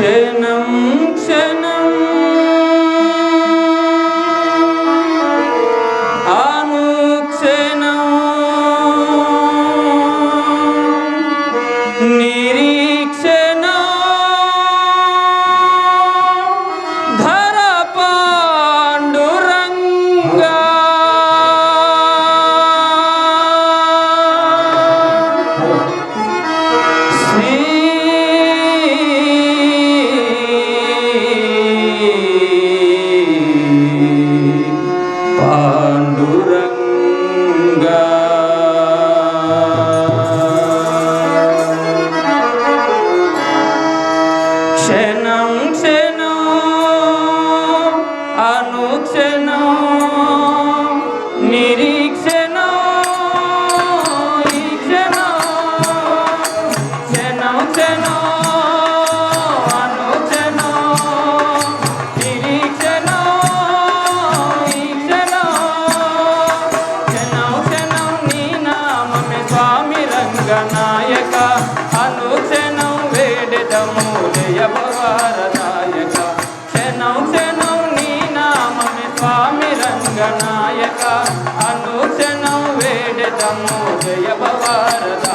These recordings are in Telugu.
క్షణం క్షణం. పాండురంగా. క్షణం క్షణం అనుక్షణం నాయక అనుక్షణం వేడెదము జయ భవారదాయక క్షణం క్షణం నీ నామమే స్వామి రంగనాయక. అనుక్షణం వేడెదము జయ భవారదాయక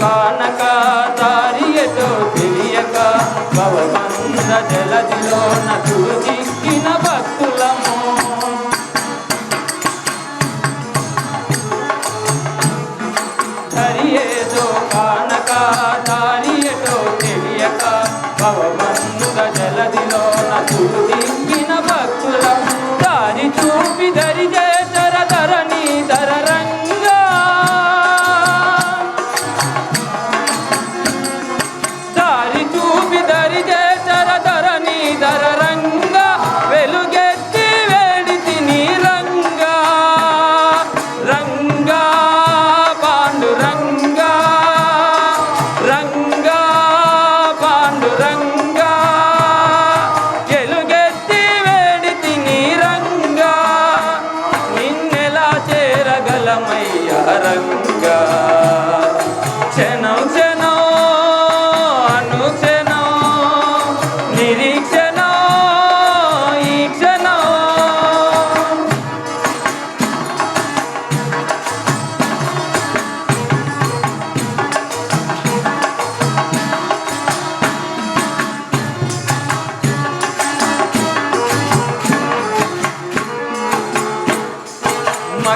కానక దారి ఎటో తెలియక భవబంధ జలదిలో నటు దిక్కిన భక్తులము. హరియేదో కానక దారి ఎటో తెలియక భవబంధ జలదిలో నటు దిక్కిన భక్తులము. దారి చూపి దరి చేతర చేరగలమయ్యా రంగా.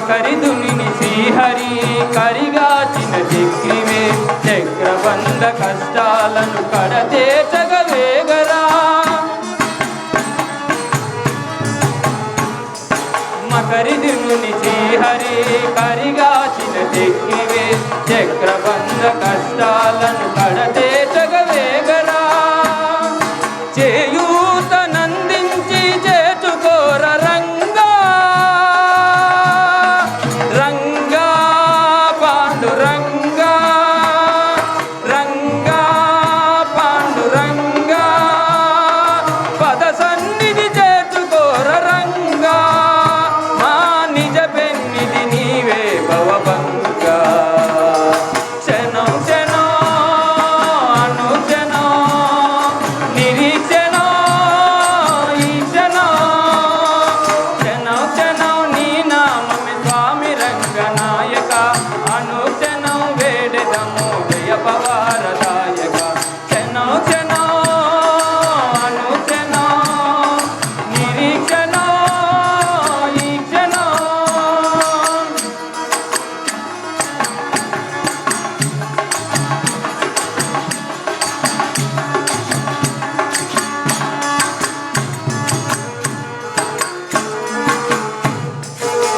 కరిదుని శ్రీహరి కరిగాచిన చక్రివే చక్రబంధ కష్టాలను కడతేచగవేగరా మకరిదుని శ్రీహరి కరిగాచిన చక్రివే చక్రబంధ కష్టాలను కడతేచగవేగరా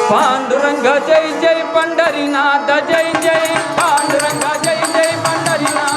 పాండురంగ జై జై పండరినాథ జై జై పాండురంగ జై జై పండరినాథ